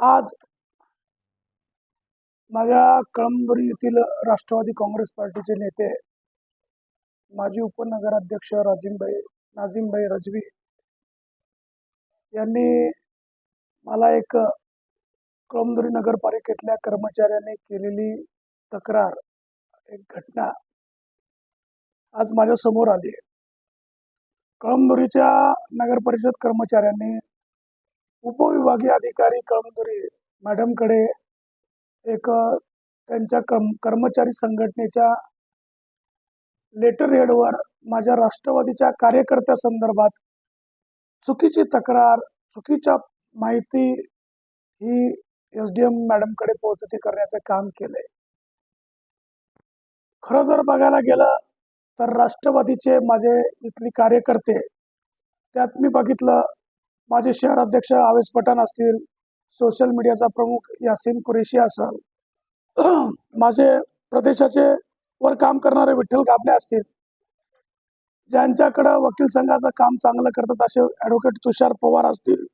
आज माझ्या कळंबरी येथील राष्ट्रवादी काँग्रेस पार्टीचे नेते माजी उपनगराध्यक्ष राजीमभाई नाझीमभाई रजवी यांनी मला एक कळंबरी नगरपालिकेतल्या कर्मचाऱ्यांनी केलेली तक्रार एक घटना आज माझ्यासमोर आली आहे. कळमनुरीच्या नगरपरिषद कर्मचाऱ्यांनी उपविभागीय अधिकारी कळमनुरी मॅडमकडे एक त्यांच्या कम कर्मचारी संघटनेच्या लेटर हेडवर माझ्या राष्ट्रवादीच्या कार्यकर्त्या संदर्भात चुकीची तक्रार चुकीच्या माहिती ही एस डी एम मॅडमकडे पोहोचती करण्याचे काम केलंय खरं जर बघायला गेलं तर राष्ट्रवादीचे माझे इथली कार्यकर्ते त्यात मी बघितलं माझे शहर अध्यक्ष आवेश पठाण असतील सोशल मीडियाचा प्रमुख यासिन कुरेशी असाल. माझे प्रदेशाचे वर काम करणारे विठ्ठल गाबणे असतील. ज्यांच्याकडं वकील संघाचं काम चांगलं करतात असे ॲडव्होकेट तुषार पवार असतील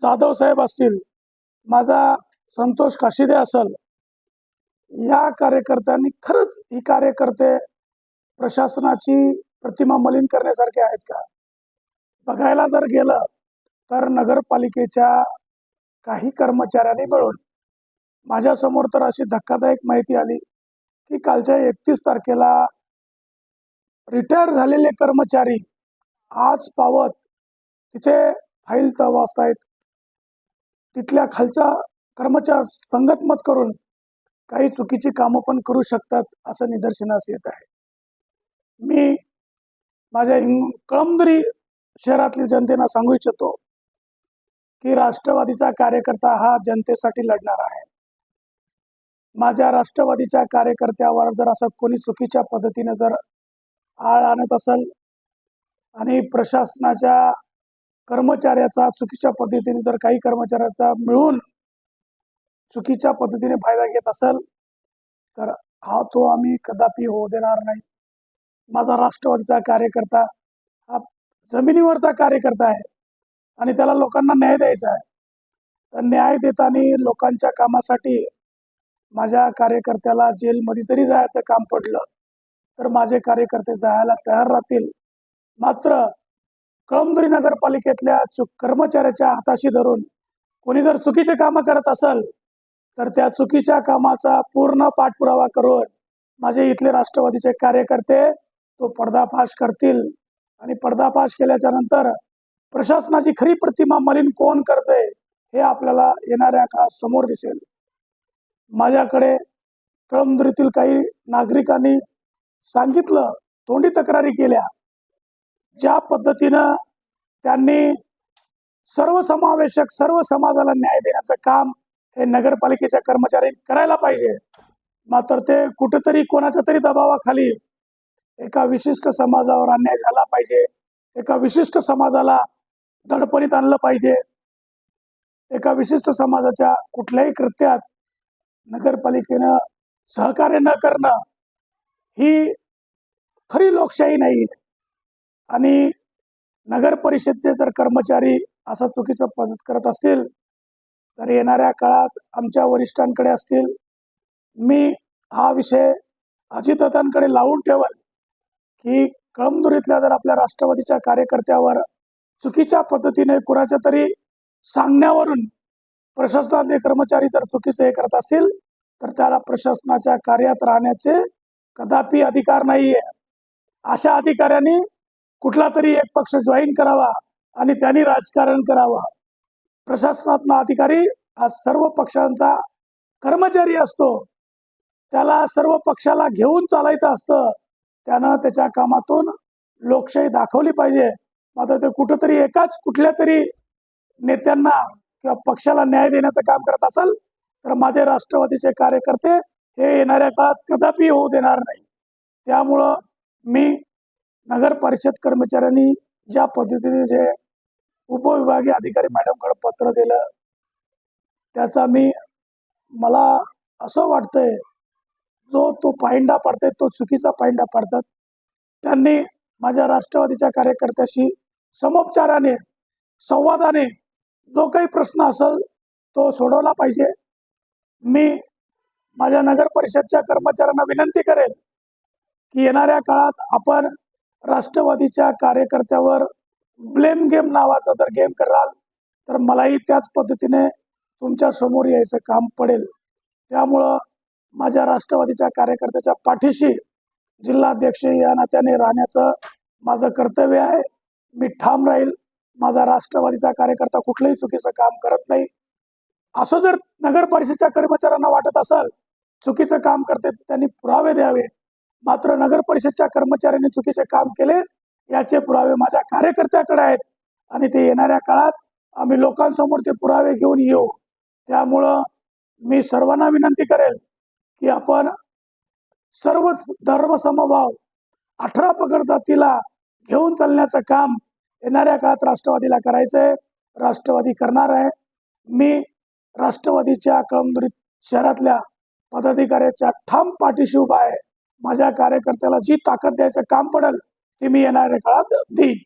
जाधव साहेब असतील माझा संतोष काशिदे असेल या कार्यकर्त्यांनी खरंच ही कार्यकर्ते प्रशासनाची प्रतिमा मलिन करण्यासारखे आहेत का? बघायला जर गेलं तर नगरपालिकेच्या काही कर्मचाऱ्यांनी मिळून माझ्यासमोर तर अशी धक्कादायक माहिती आली की कालच्या एकतीस तारखेला रिटायर झालेले कर्मचारी आज पावत तिथे फाईल वाचतायत. तिथल्या खालच्या कर्मचार संगतमत करून काही चुकीची कामं पण करू शकतात असं निदर्शनास येत आहे. मी माझ्या हिंग कळमदरी शहरातल्या जनतेना सांगू इच्छितो की राष्ट्रवादीचा कार्यकर्ता हा जनतेसाठी लढणार आहे. माझ्या राष्ट्रवादीच्या कार्यकर्त्यावर जर असं कोणी चुकीच्या पद्धतीने जर आळ आणत असेल आणि प्रशासनाच्या कर्मचाऱ्याचा चुकीच्या पद्धतीने जर काही कर्मचाऱ्याचा मिळून चुकीच्या पद्धतीने फायदा घेत असेल तर हा तो आम्ही कदापि होऊ देणार नाही. माझा राष्ट्रवादीचा कार्यकर्ता हा जमिनीवरचा कार्यकर्ता आहे. आणि त्याला लोकांना न्याय द्यायचा आहे. तर न्याय देताना लोकांच्या कामासाठी माझ्या कार्यकर्त्याला जेलमध्ये जरी जायचं काम पडलं तर माझे कार्यकर्ते जायला तयार राहतील. मात्र कळमदुरी नगरपालिकेतल्या चुक कर्मचाऱ्याच्या हाताशी धरून कोणी जर चुकीचे कामं करत असेल तर त्या चुकीच्या कामाचा पूर्ण पाठपुरावा करून माझे इथले राष्ट्रवादीचे कार्यकर्ते तो पर्दाफाश करतील. आणि पर्दाफाश केल्याच्यानंतर प्रशासनाची खरी प्रतिमा मलिन कोण करते हे आपल्याला येणाऱ्या काळात समोर दिसेल. माझ्याकडे कळमदुरीतील काही नागरिकांनी सांगितलं तोंडी तक्रारी केल्या. ज्या पद्धतीनं त्यांनी सर्वसमावेशक सर्व समाजाला न्याय देण्याचं काम हे नगरपालिकेच्या कर्मचाऱ्यांनी करायला पाहिजे. मात्र ते कुठेतरी कोणाच्या तरी दबावाखाली एका विशिष्ट समाजावर अन्याय झाला पाहिजे एका विशिष्ट समाजाला दडपणीत आणलं पाहिजे. एका विशिष्ट समाजाच्या कुठल्याही कृत्यात नगरपालिकेनं सहकार्य न करणं ही खरी लोकशाही नाही. आणि नगरपरिषदेचे जर कर्मचारी असं चुकीचं पद्धत करत असतील तर येणाऱ्या काळात आमच्या वरिष्ठांकडे असतील. मी हा विषय अजितदादांकडे लावून ठेवल की कळमदुरीतल्या जर आपल्या राष्ट्रवादीच्या कार्यकर्त्यावर चुकीच्या पद्धतीने कुणाच्या तरी सांगण्यावरून प्रशासनातले कर्मचारी जर चुकीचे हे करत असतील तर त्याला प्रशासनाच्या कार्यात राहण्याचे कदापि अधिकार नाहीये. अशा अधिकाऱ्यांनी कुठला तरी एक पक्ष जॉईन करावा आणि त्यांनी राजकारण करावं. प्रशासनातला अधिकारी हा सर्व पक्षांचा कर्मचारी असतो. त्याला सर्व पक्षाला घेऊन चालायचं असतं. त्यानं त्याच्या कामातून लोकशाही दाखवली पाहिजे. मात्र ते कुठंतरी एकाच कुठल्या तरी नेत्यांना किंवा पक्षाला न्याय देण्याचं काम करत असेल तर माझे राष्ट्रवादीचे कार्यकर्ते हे येणाऱ्या काळात कदापि होऊ देणार नाही. त्यामुळं मी नगर परिषद कर्मचाऱ्यांनी ज्या पद्धतीने जे उपविभागीय अधिकारी मॅडमकडे पत्र दिलं त्याचा मी मला असं वाटतंय जो तो पायंडा पाडताय तो चुकीचा पायंडा पाडतात. त्यांनी माझ्या राष्ट्रवादीच्या कार्यकर्त्याशी समोपचाराने संवादाने जो काही प्रश्न असेल तो सोडवला पाहिजे. मी माझ्या नगर परिषदच्या कर्मचाऱ्यांना विनंती करेन की येणाऱ्या काळात आपण राष्ट्रवादीच्या कार्यकर्त्यावर ब्लेम गेम नावाचा जर गेम कराल तर मलाही त्याच पद्धतीने तुमच्यासमोर यायचं काम पडेल. त्यामुळं माझ्या राष्ट्रवादीच्या कार्यकर्त्याच्या पाठीशी जिल्हाध्यक्ष या नात्याने राहण्याचं माझं कर्तव्य आहे. मी ठाम राहील. माझा राष्ट्रवादीचा कार्यकर्ता कुठलंही चुकीचं काम करत नाही. असं जर नगर परिषदेच्या कर्मचाऱ्यांना वाटत असेल चुकीचं काम करते तर त्यांनी पुरावे द्यावे. मात्र नगर परिषदच्या कर्मचाऱ्यांनी चुकीचे काम केले याचे पुरावे माझ्या कार्यकर्त्याकडे आहेत. आणि ते येणाऱ्या काळात आम्ही लोकांसमोर ते पुरावे घेऊन येऊ. त्यामुळं मी सर्वांना विनंती करेल की आपण सर्वच धर्मसमभाव अठरा पगड जातीला घेऊन चालण्याचं काम येणाऱ्या काळात राष्ट्रवादीला करायचं आहे राष्ट्रवादी करणार आहे. मी राष्ट्रवादीच्या कळमदुरी शहरातल्या पदाधिकाऱ्याच्या ठाम पाठीशी उभा आहे. माझ्या कार्यकर्त्याला जी ताकद द्यायचं काम पडेल ते मी येणाऱ्या काळात देईन.